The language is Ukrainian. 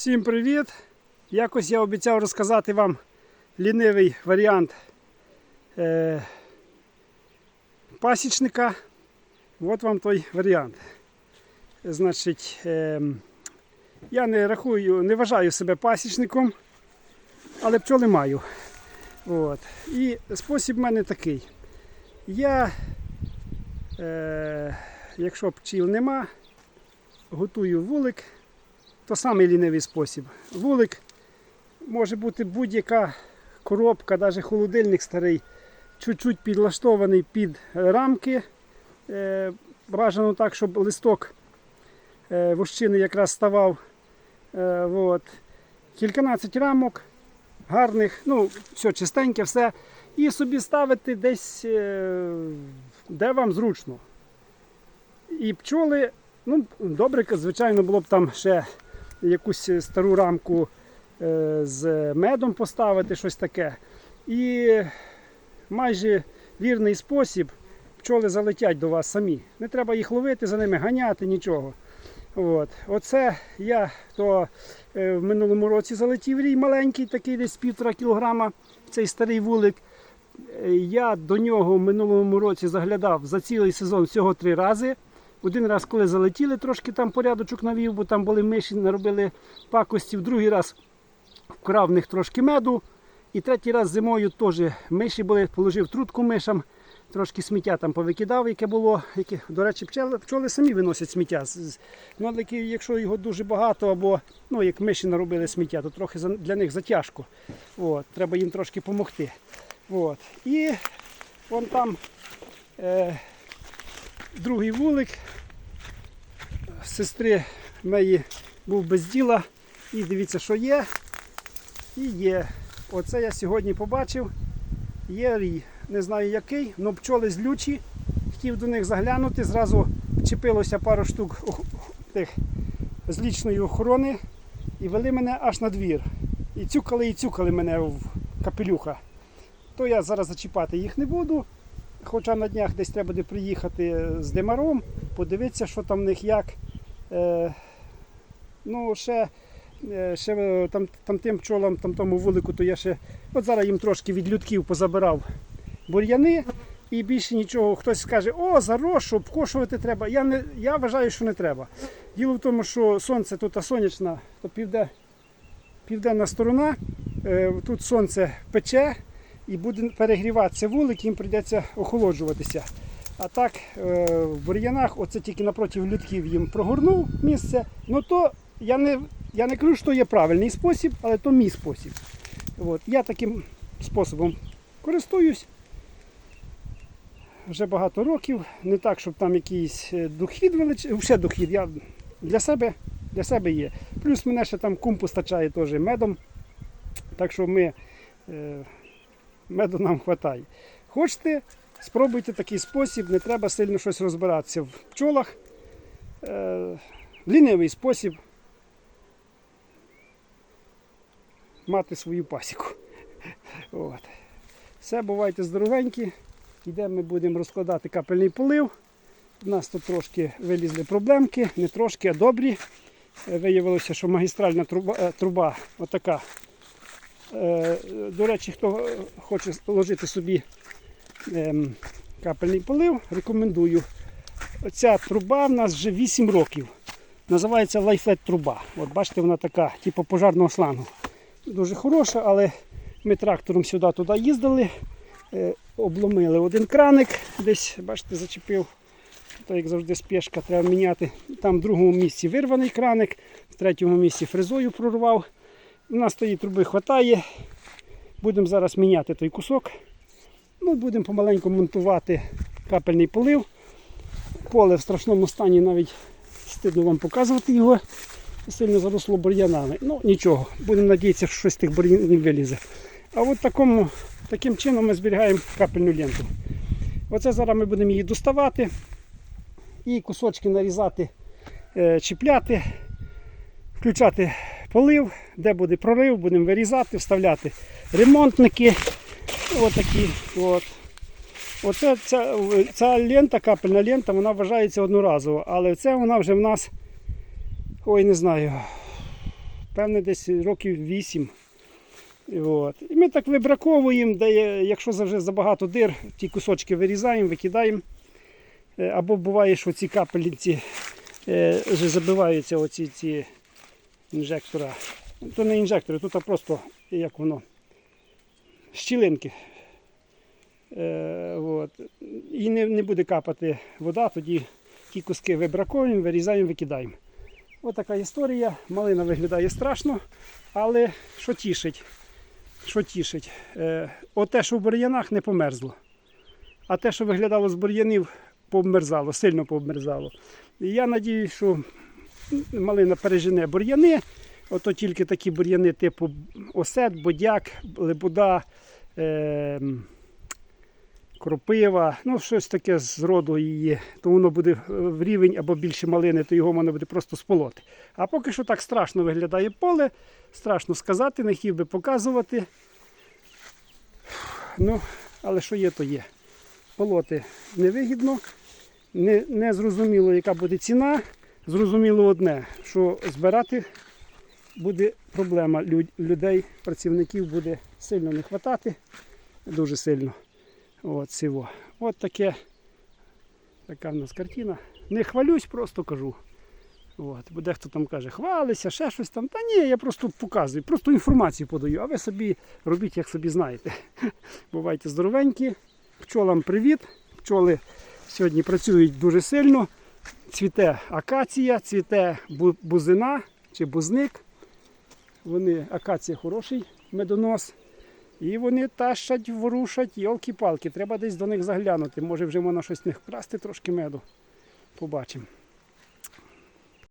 Всім привіт! Якось я обіцяв розказати вам лінивий варіант е, пасічника. От вам той варіант. Значить, е, я не рахую, не вважаю себе пасічником, але пчоли маю. От. І спосіб в мене такий. Я, е, якщо пчіл нема, готую вулик то самий лінивий спосіб. Вулик може бути будь-яка коробка, навіть холодильник старий, чуть-чуть підлаштований під рамки. Е, Бажано так, щоб листок е, вощини якраз ставав. Е, от. Кільканадцять рамок, гарних, ну, все чистеньке, все. І собі ставити десь, е, де вам зручно. І пчоли, ну, добре, звичайно, було б там ще якусь стару рамку е, з медом поставити, щось таке. І майже вірний спосіб пчоли залетять до вас самі. Не треба їх ловити, за ними ганяти, нічого. От. Оце я то е, в минулому році залетів рій маленький, такий десь півтора кілограма, цей старий вулик. Е, Я до нього в минулому році заглядав за цілий сезон всього три рази. Один раз, коли залетіли, трошки там порядочок навів, бо там були миші, наробили пакостів. Другий раз вкрав в них трошки меду. І третій раз зимою теж миші були, положив трутку мишам, трошки сміття там повикидав, яке було. Яке, до речі, пчоли, пчоли самі виносять сміття. Ну, якщо його дуже багато, або ну, як миші наробили сміття, то трохи для них затяжко. От, треба їм трошки допомогти. І вон там. Е, другий вулик. Сестри моєї був без діла. І дивіться, що є. І є. Оце я сьогодні побачив. Є рій. Не знаю який, але пчоли злючі. Хотів до них заглянути. Зразу вчепилося пару штук тих з лічної охорони і вели мене аж на двір. І цюкали, і цюкали мене в капелюха. То я зараз зачіпати їх не буду. Хоча на днях десь треба буде приїхати з димаром, подивитися, що там в них як. Е, ну, ще, е, ще е, там, там тим пчолам, там тому вулику, то я ще. От зараз їм трошки від людків позабирав бур'яни. І більше нічого, хтось скаже, о, зарошу, обкошувати треба. Я, не, я вважаю, що не треба. Діло в тому, що сонце тут сонячна, то півде, південна сторона, тут сонце пече, і буде перегріватися вулик, їм прийдеться охолоджуватися. А так е, в бур'янах, оце тільки напроти людків їм прогорнув місце. Ну то я не, я не кажу, що є правильний спосіб, але то мій спосіб. От. Я таким способом користуюсь вже багато років. Не так, щоб там якийсь е, дохід величезний, ще дохід. Я для себе, для себе є. Плюс мене ще там кум постачає теж медом. Так що ми. Меду нам вистачає. Хочете, спробуйте такий спосіб, не треба сильно щось розбиратися в пчолах. Е, лінивий спосіб мати свою пасіку. От. Все, бувайте здоровенькі. Йдемо, ми будемо розкладати капельний полив. У нас тут трошки вилізли проблемки, не трошки, а добрі. Е, Виявилося, що магістральна труба, е, труба отака До речі, хто е, хоче ложити собі ем, капельний полив, рекомендую. Оця труба в нас вже 8 років. Називається лайфет труба. От бачите, вона така, типу пожарного шлангу. Дуже хороша, але ми трактором сюди туди їздили, е, обломили один краник, десь, бачите, зачепив. То, як завжди, спешка треба міняти. Там в другому місці вирваний краник, в третьому місці фрезою прорвав. У нас тої труби вистачає. Будемо зараз міняти той кусок. Ну, Будемо помаленьку монтувати капельний полив. Поле в страшному стані навіть стидно вам показувати його. Сильно заросло бур'янами. Ну нічого, будемо надіятися, що щось з тих бур'янів вилізе. А от такому, таким чином ми зберігаємо капельну ленту. Оце зараз ми будемо її доставати і кусочки нарізати, е, чіпляти, включати полив, де буде прорив, будемо вирізати, вставляти ремонтники. Отакі. От. Оце, ця, ця лента, капельна лента, вона вважається одноразово, але це вона вже в нас, ой, не знаю, певне, десь років 8. От. І ми так вибраковуємо, де якщо вже забагато дир, ті кусочки вирізаємо, викидаємо. Е, Або буває, що ці капельниці е, вже забиваються оці ці інжектора. То не інжектори, тут просто як воно. Щілинки. Е, от. І не, не буде капати вода, тоді ті куски вибраковуємо, вирізаємо, викидаємо. Ось така історія. Малина виглядає страшно, але що тішить? Що тішить? Е, оте, що в бур'янах не померзло. А те, що виглядало з бур'янів, повмерзало, сильно повмерзало. І я надіюсь, що малина пережене бур'яни. Ото тільки такі бур'яни типу осет, бодяк, лебуда, е, кропива, ну щось таке з роду її, то воно буде в рівень або більше малини, то його можна буде просто сполоти. А поки що так страшно виглядає поле, страшно сказати, не хотів би показувати. Ну, але що є, то є. Полоти невигідно, не, не зрозуміло, яка буде ціна. Зрозуміло одне, що збирати буде проблема людей, працівників буде сильно не вистачати, дуже сильно. От всього. От таке, така в нас картина. Не хвалюсь, просто кажу. От. Бо дехто там каже, хвалися, ще щось там. Та ні, я просто показую, просто інформацію подаю, а ви собі робіть, як собі знаєте. Бувайте здоровенькі. Пчолам привіт. Пчоли сьогодні працюють дуже сильно. Цвіте акація, цвіте бузина чи бузник. Вони, акація хороший медонос. І вони тащать, ворушать, йолки-палки. Треба десь до них заглянути. Може вже можна щось з них вкрасти трошки меду. Побачимо.